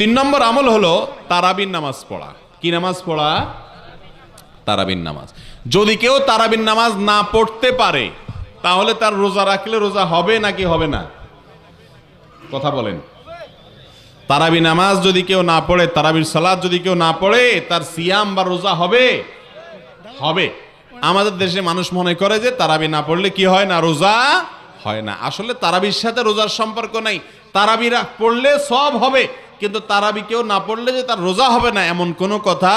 তিন নম্বর আমল হলো তারাবিন নামাজ পড়া। কি নামাজ পড়া? তারাবিন নামাজ। যদি কেউ তারাবিন নামাজ না পড়তে পারে, তাহলে তার রোজা রাখলে রোজা হবে নাকি হবে না? কথা বলেন। তারাবি নামাজ যদি কেউ না পড়ে, তারাবির সালাদ যদি কেউ না পড়ে, তার সিয়াম বা রোজা হবে? হবে। আমাদের দেশে মানুষ মনে করে যে তারাবি না পড়লে কি হয় না, রোজা হয় না। আসলে তারাবির সাথে রোজার সম্পর্ক নাই। তারাবিরা পড়লে সব হবে। কিন্তু তারাবি কেউ না পড়লে যে তার রোজা হবে না, এমন কোনো কথা?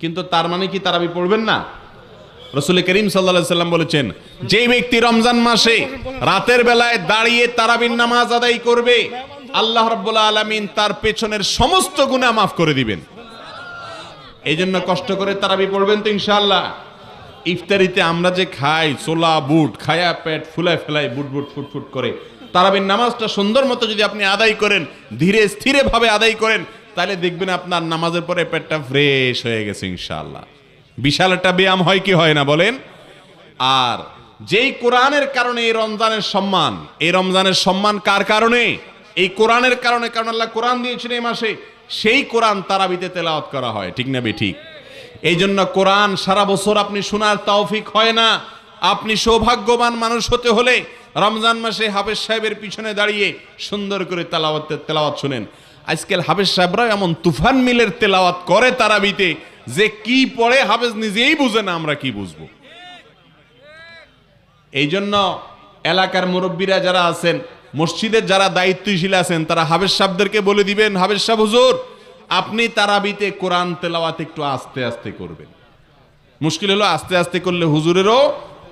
কিন্তু তার মানে কি তারাবি পড়বেন না? রসুল করিম সাল্লা সাল্লাম বলেছেন যে ব্যক্তি রমজান মাসে রাতের বেলায় দাঁড়িয়ে তারাবির নামাজ আদায় করবে, আল্লাহ রব্বুল্লাহ আলমিন তার পেছনের সমস্ত গুণা মাফ করে দিবেন। এই জন্য কষ্ট করে তারাবি পড়বেন তো ইনশাল্লাহ ইফতারিতে আমরা যে খাই, ছোলা, বুট, খায়া পেট ফুলায় ফেলাই বুট বুট ফুট ফুট করে তারাবির নামাজটা সুন্দর মতো যদি আপনি আদায় করেন, ধীরে স্থিরে ভাবে আদায় করেন, তাহলে দেখবেন আপনার নামাজের পরে পেটটা ফ্রেশ হয়ে গেছে ইনশাআল্লাহ। বিশাল একটা ব্যায়াম হয় কি হয় না বলেন? আর যেই কোরআনের কারণে এই রমজানের সম্মান, এই রমজানের সম্মান কার কারণে? এই কোরআনের কারণে, কারণ আল্লাহ কোরআন দিয়েছেন এই মাসে, সেই কোরআন তারাবিতে তেলাওয়াত করা হয়, ঠিক না বে ঠিক? এই জন্য কোরআন সারা বছর আপনি শোনার তৌফিক হয় না। আপনি সৌভাগ্যবান মানুষ হতে হলে রমজান মাসে হাফেজ সাহেবের পিছনে দাঁড়িয়ে সুন্দর করে তেলাওয়াত তেলাওয়াত শুনেন। আজকাল হাফেজ সাহেবরা এমন তুফান মিলের তেলাওয়াত করে তারাবিতে যে কি পড়ে হাফেজ নিজেই বুঝে না আমরা কি বুঝব। এই জন্য এলাকার মুরব্বীরা যারা আছেন মসজিদের যারা দায়িত্বশীল আছেন, তারা হাবেজ সাহেবদেরকে বলে দিবেন হাবেজ সাহেব, হুজুর, আপনি তারাবিতে কোরআন তেলাওয়াত একটু আস্তে আস্তে করবেন। মুশকিল হলো আস্তে আস্তে করলে হুজুরেরও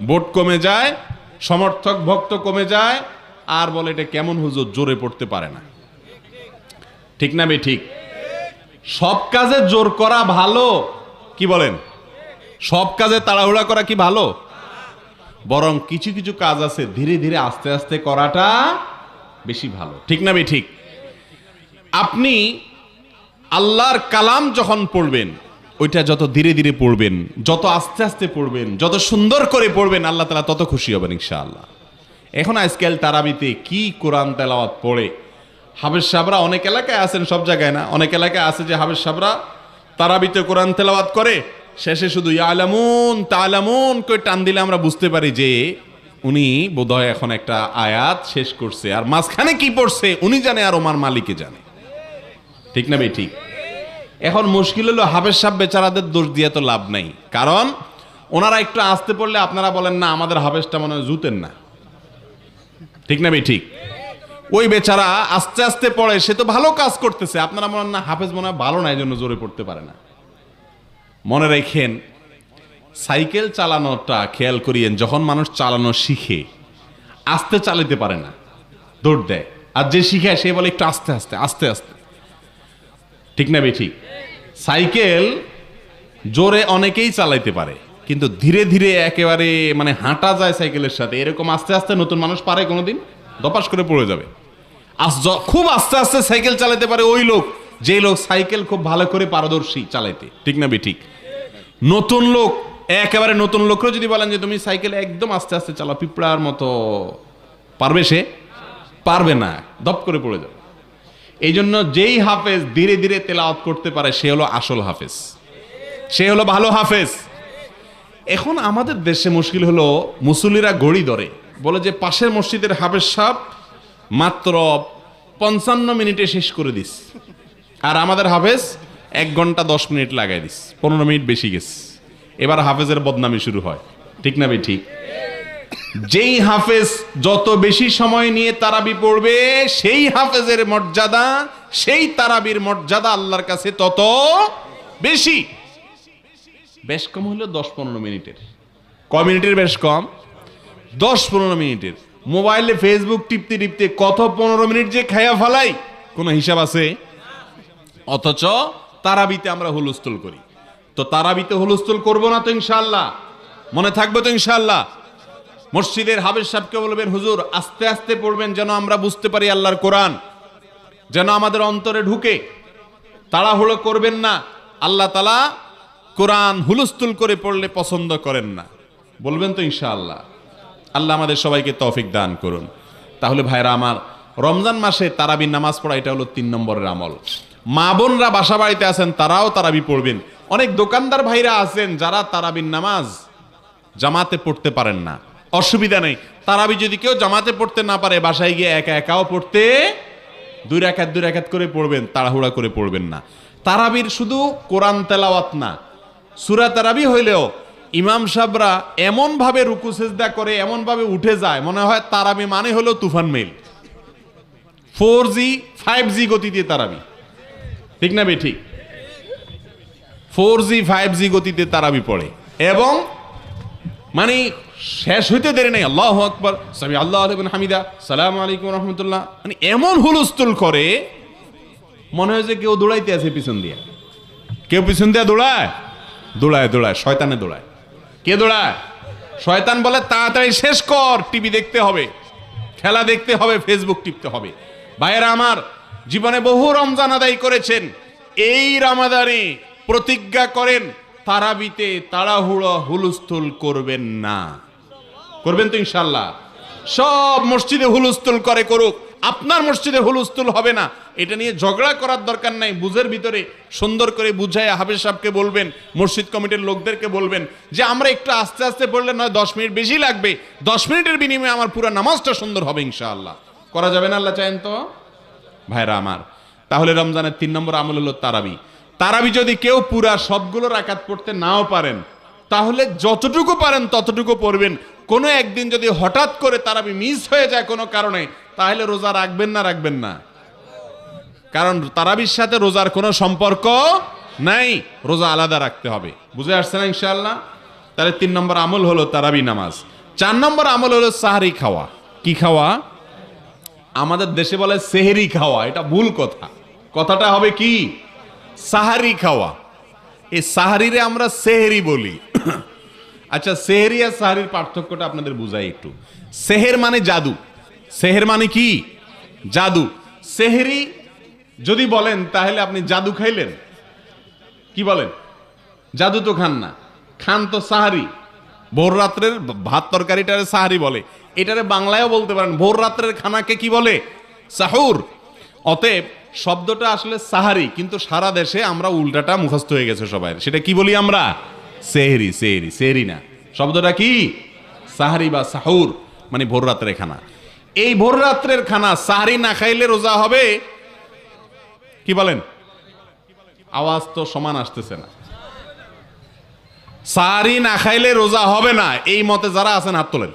ভোট কমে যায় সমর্থক ভক্ত কমে যায়, আর বলে এটা কেমন হুজুর, জোরে পড়তে পারে না। ঠিক না বে ঠিক? সব কাজে জোর করা ভালো, কি বলেন? সব কাজে তাড়াহুড়া করা কি ভালো? বরং কিছু কিছু কাজ আছে, ধীরে ধীরে আস্তে আস্তে করাটা বেশি ভালো। ঠিক না বে ঠিক? আপনি আল্লাহর কালাম যখন পড়বেন ওইটা যত ধীরে ধীরে পড়বেন, যত আস্তে আস্তে পড়বেন, যত সুন্দর করে পড়বেন, আল্লাহ তালা তত খুশি হবেন ইনশাআল্লাহ। এখন আজকাল তারাবিতে কি কোরআন তেলাওয়াত পড়ে? হাবেজ সাহরা অনেক এলাকায় আছেন, সব জায়গায় না? অনেক এলাকায় আছে যে হাবেজ সাহরা তারাবিতে কোরআন তেলাওয়াত করে, শেষে শুধু ইয়ালামুন, তালামুন কই টান দিলে আমরা বুঝতে পারি যে উনি বোধহয় এখন একটা আয়াত শেষ করছে। আর মাঝখানে কি পড়ছে, উনি জানে আর ওমার মালিকে জানে। ঠিক না ভাই? ঠিক। এখন মুশকিল হলো হাফেজ সাহেব বেচারাদের দোষ দিয়ে তো লাভ নাই। কারণ ওনারা একটু আসতে পড়লে আপনারা বলেন, না, আমাদের হাফেজটা মনে হয় জুতেন না। ঠিক না ভাই? ঠিক। ওই বেচারা আস্তে আস্তে পড়ে, সে তো ভালো কাজ করতেছে। আপনারা মনে না হাফেজ মনে হয় ভালো না এই জন্য জোরে পড়তে পারে না। মনে রাখেন, সাইকেল চালানোটা খেয়াল করিয়েন, যখন মানুষ চালানো শিখে, আস্তে চালাতে পারে না, দৌড় দেয়। আর যে শিখে সে বলে একটু আস্তে আস্তে আস্তে আস্তে। ঠিক না বে ঠিক। সাইকেল জোরে অনেকেই চালাইতে পারে, কিন্তু ধীরে ধীরে একেবারে মানে হাঁটা যায় সাইকেলের সাথে। এরকম আস্তে আস্তে নতুন মানুষ পারে কোনোদিন, দপাস করে পড়ে যাবে। খুব আস্তে আস্তে সাইকেল চালাতে পারে ওই লোক যে লোক সাইকেল খুব ভালো করে পারদর্শী চালাইতে। ঠিক না বে ঠিক নতুন লোক, একেবারে নতুন লোকরা যদি বলেন যে তুমি সাইকেল একদম আস্তে আস্তে চালাও, পিঁপড়ার মতো, পারবে সে? পারবে না, দপ করে পড়ে যাবে। এই জন্য যেই হাফেজ ধীরে ধীরে তেলাওয়াত করতে পারে, সে হলো আসল হাফেজ। সে হলো ভালো হাফেজ। এখন আমাদের দেশে মুশকিল হলো মুসল্লিরা গড়ি ধরে। বলে যে পাশের মসজিদের হাফেজ সাপ মাত্র পঞ্চান্ন মিনিটে শেষ করে দিস। আর আমাদের হাফেজ এক ঘণ্টা দশ মিনিট লাগাই দিস, পনেরো মিনিট বেশি গেছে। এবার হাফেজের বদনামি শুরু হয়। ঠিক না ভাই, ঠিক? যেই হাফেজ যত বেশি সময় নিয়ে তারাবি পড়বে সেই হাফেজের মর্যাদা সেই তারাবির মর্যাদা আল্লাহর কাছে তত বেশি। বেশ কম হলো দশ পনেরো মিনিটের। ক মিনিটের বেশ কম? দশ পনেরো মিনিটের। মোবাইলে ফেসবুক টিপতে টিপতে কত পনেরো মিনিট যে খায়া ফেলাই? কোনো হিসাব আছে? অথচ তারাবিতে আমরা হুলস্থুল করি। তো তারাবিতে হুলস্থুল করব না তো ইনশাল্লাহ মনে থাকবে তো ইনশাল্লাহ মসজিদের হাবেজ সাহেবকে বলবেন, হুজুর, আস্তে আস্তে পড়বেন যেন আমরা বুঝতে পারি আল্লাহর কোরআন। যেন আমাদের অন্তরে ঢুকে। তাড়াহুড়ো করবেন না। আল্লাহ তালা কোরআন হুলস্থুল করে পড়লে পছন্দ করেন না। বলবেন তো ইনশাআল্লাহ। আল্লাহ আমাদের সবাইকে তৌফিক দান করুন। তাহলে ভাইরা আমার, রমজান মাসে তারাবি নামাজ পড়া, এটা হলো তিন নম্বরের আমল। মা বোনরা বাসা বাড়িতে আছেন, তারাও তারাবি পড়বেন। অনেক দোকানদার ভাইরা আছেন যারা তারাবির নামাজ জামাতে পড়তে পারেন না। অসুবিধা নেই। তারাবি যদি কেউ জামাতে পড়তে না পারে, বাসায় গিয়ে একা একাও পড়তে দুই রাখাত দুই রাখাত করে পড়বেন, তাড়াহুড়া করে পড়বেন না। তারাবির শুধু কোরআন তেলাওয়াত না, সুরা তারাবি হইলেও ইমাম সাহরা এমন ভাবে রুকু, সেজদা করে এমন ভাবে উঠে যায়, মনে হয় তারাবি মানে হলো তুফান mail four G, five G গতিতে তারাবি। ঠিক না বে, ঠিক? ফোর জি, ফাইভ জি গতিতে তারাবি পড়ে। এবং মানে শেষ হইতে দেরি নেই, আল্লাহ আকবর। সামি আল্লাহ আলবিন হামিদা, সালাম আলাইকুম রহমতুল্লাহ। মানে এমন হুলস্থুল করে, মনে হয় যে কেউ দৌড়াইতে আছে পিছন দিয়ে। কেউ পিছন দিয়ে দৌড়ায়? দৌড়ায় দৌড়ায়, শয়তানে দৌড়ায়। কে দৌড়ায়? শয়তান বলে, তাড়াতাড়ি শেষ কর, টিভি দেখতে হবে, খেলা দেখতে হবে, ফেসবুক টিপতে হবে। ভাইয়েরা আমার, জীবনে বহু রমজান আদায় করেছেন। এই রামাদানে প্রতিজ্ঞা করেন তারাবিতে তাড়াহুড়ো হুলস্থুল করবেন না। করবেন তো ইনশাল্লাহ। সব মসজিদে হুলস্থুল করে করুক, আপনার মসজিদে হুলস্থুল হবে না। এটা নিয়ে ঝগড়া করার দরকার নাই, বুঝের ভিতরে সুন্দর করে বুঝায় হাফেজ সাহেবকে বলবেন, মসজিদ কমিটির লোকদেরকে বলবেন যে, আমরা একটু আস্তে আস্তে পড়লে নয়, দশ মিনিট বেশি লাগবে। দশ মিনিটের বিনিময়ে আমার পুরো নামাজটা সুন্দর হবে ইনশাআল্লাহ। করা যাবে না আল্লাহ চাইন তো? ভাইরা আমার, তাহলে রমজানের তিন নম্বর আমল হলো তারাবি। তারাবি যদি কেউ পুরা সবগুলো রাকাত পড়তে নাও পারেন, তাহলে যতটুকু পারেন ততটুকু পড়বেন। কোনো একদিন যদি হঠাৎ করে তারাবি মিস হয়ে যায় কোনো কারণে, তাহলে রোজা রাখবেন না রাখবেন না। কারণ তারাবির সাথে রোজার কোনো সম্পর্ক নাই, রোজা আলাদা রাখতে হবে। বুঝে আসছে না ইনশাআল্লাহ? তাহলে তিন নম্বর আমল হলো তারাবি নামাজ। চার নম্বর আমল হলো সাহারি খাওয়া। কি খাওয়া? আমাদের দেশে বলে সেহেরি খাওয়া, এটা ভুল কথা। কথাটা হবে কি? সাহারি খাওয়া। এই সাহারিরে আমরা সেহেরি বলি। আচ্ছা সেহেরি আর সাহারির পার্থক্যটা আপনাদের বুঝাই একটু। সেহের মানে জাদু। সেহের মানে কি? জাদু। সেহেরি যদি বলেন, তাহলে আপনি জাদু খাইলেন। কি বলেন? জাদু তো খান না। খান তো সাহারি। ভোর রাত্রের ভাত তরকারিটারে সাহারি বলে। এটারে বাংলায়ও বলতে পারেন, ভোর রাত্রের খানাকে কি বলে? সাহুর। অতএব শব্দটা আসলে সাহারি, কিন্তু সারা দেশে আমরা উল্টাটা মুখস্থ হয়ে গেছে সবাই। সেটা কি বলি আমরা? সেহরি সেহরি সেহরি না। শব্দটা কি? সাহারি বা সাহুর মানে ভোর রাত্রের খানা। এই ভোর রাত্রের খানা সাহারি না খাইলে রোজা হবে? কি বলেন? আওয়াজ তো সমান আসতেছে না। সাহারি না খাইলে রোজা হবে না, এই মতে যারা আছেন, হাত তোলেন।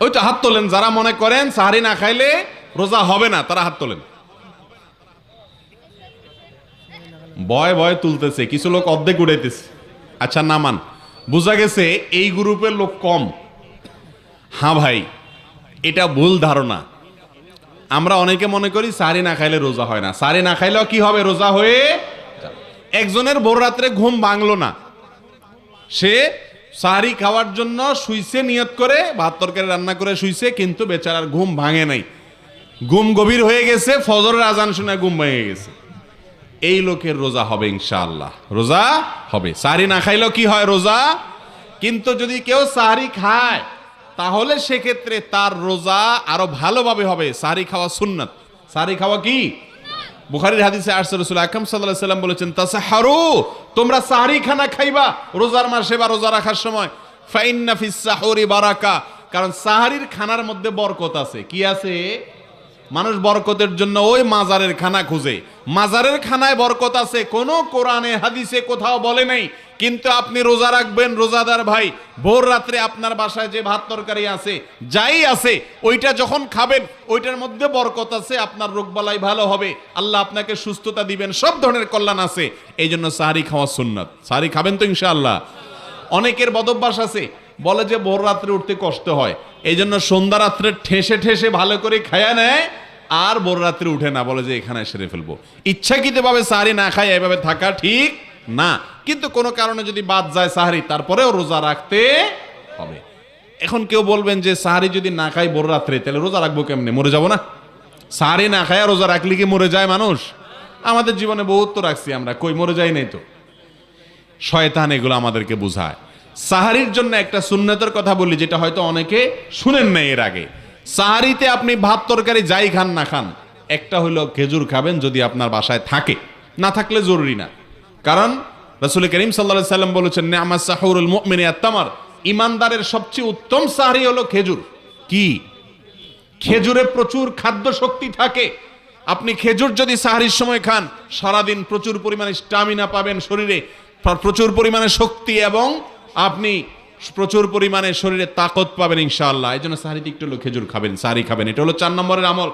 ওই তো হাত তোলেন, যারা মনে করেন সাহারি না খাইলে রোজা হবে না, তারা হাত তোলেন। ভয় ভয় তুলতেছে, কিছু লোক অর্ধেক উড়াইতেছে। আচ্ছা নামান, বোঝা গেছে এই গ্রুপের লোক কম। হ্যাঁ ভাই, এটা ভুল ধারণা। আমরা অনেকে মনে করি সারি না খাইলে রোজা হয় না। সারি না খাইলেও কি হবে? রোজা হয়ে একজনের ভোর রাত্রে ঘুম ভাঙলো না। সে সারি খাওয়ার জন্য শুইছে, নিয়ত করে, ভাত তরকারি রান্না করে শুইছে, কিন্তু বেচারার ঘুম ভাঙে নাই। ঘুম গভীর হয়ে গেছে, ফজরের আজান শুনে ঘুম ভেঙে গেছে। এই লোকের রোজা হবে ইনশাআল্লাহ। রোজা হবে। সাহারি না খাইলেও কি হয় রোজা? কিন্তু যদি কেউ সাহারি খায়, তাহলে সেক্ষেত্রে তার রোজা আরও ভালোভাবে হবে। সাহারি খাওয়া সুন্নাত। সাহারি খাওয়া কি? বুখারীর হাদিসে আসছে, রাসূল আকরাম সাল্লাল্লাহু আলাইহি সাল্লাম বলেছেন, তাসাহারু, তোমরা সাহারি খানা খাইবা রোজার মাসে বা রোজা রাখার সময়। ফাইন্না ফিস সাহুরি বারাকা। কারণ সাহারির খানার মধ্যে বরকত আছে। কি আছে? মানুষ বরকতের জন্য ওই মাজারের খানা খুঁজে। মাজারের খানায় বরকত আছে, কোনো কোরআনে, হাদিসে কোথাও বলে নাই। কিন্তু আপনি রোজা রাখবেন, রোজাদার ভাই, ভোর রাত্রে আপনার বাসায় যে ভাত তরকারি আছে, যাই আছে, ওইটা যখন খাবেন, ওইটার মধ্যে বরকত আছে, আপনার রোগবালাই ভালো হবে, আল্লাহ আপনাকে সুস্থতা দিবেন, সব ধরনের কল্যাণ আছে। এই জন্য সাহারি খাওয়া সুন্নাত। সাহারি খাবেন তো ইনশাআল্লাহ। অনেকের বদভ্যাস আছে বলে যে ভোর রাত্রে উঠতে কষ্ট হয়। এই জন্য সন্ধ্যা রাত্রে ঠেসে ঠেসে ভালো করে খায়া নেয়, আর ভোর রাত্রে উঠে না, বলে যে এখানে সেরে ফেলব। ইচ্ছাকৃতভাবে সাহারি না খায়, এভাবে থাকা ঠিক না। কিন্তু কোনো কারণে যদি বাদ যায় সাহারি, তারপরেও রোজা রাখতে হবে। এখন কেউ বলবেন যে সাহারি যদি না খাই ভোর রাত্রে, তাহলে রোজা রাখব কেমনে? মরে যাব না? সাহারি না খায় রোজা রাখলে কি মরে যায় মানুষ? আমাদের জীবনে বহুত তো রাখছি আমরা, কই মরে যাই নাই তো? শয়তান এগুলো আমাদেরকে বোঝায়। সাহারির জন্য একটা সুন্নতের কথা বলি, যেটা হয়তো অনেকে শুনেন না এর আগে। সাহারিতে আপনি ভাত তরকারি যাই খান না খান, একটা হলো খেজুর খাবেন যদি আপনার বাসায় থাকে। না থাকলে জরুরি না। কারণ রসুল করিম সাল্লা সাল্লাম বলেছেন নেমাজ সাহুরুল মুমিনে আত্মামার ইমানদারের সবচেয়ে উত্তম সাহারি হলো খেজুর। কি? খেজুরে প্রচুর খাদ্য শক্তি থাকে। আপনি খেজুর যদি সাহারির সময় খান, সারাদিন প্রচুর পরিমাণে স্টামিনা পাবেন শরীরে প্রচুর পরিমাণে শক্তি এবং আপনি প্রচুর পরিমাণে শরীরে তাকত পাবেন ইনশাআল্লাহ। এই জন্য সাহারিতে একটু খেজুর খাবেন সারি খাবেন। এটা হলো চার নম্বরের আমল।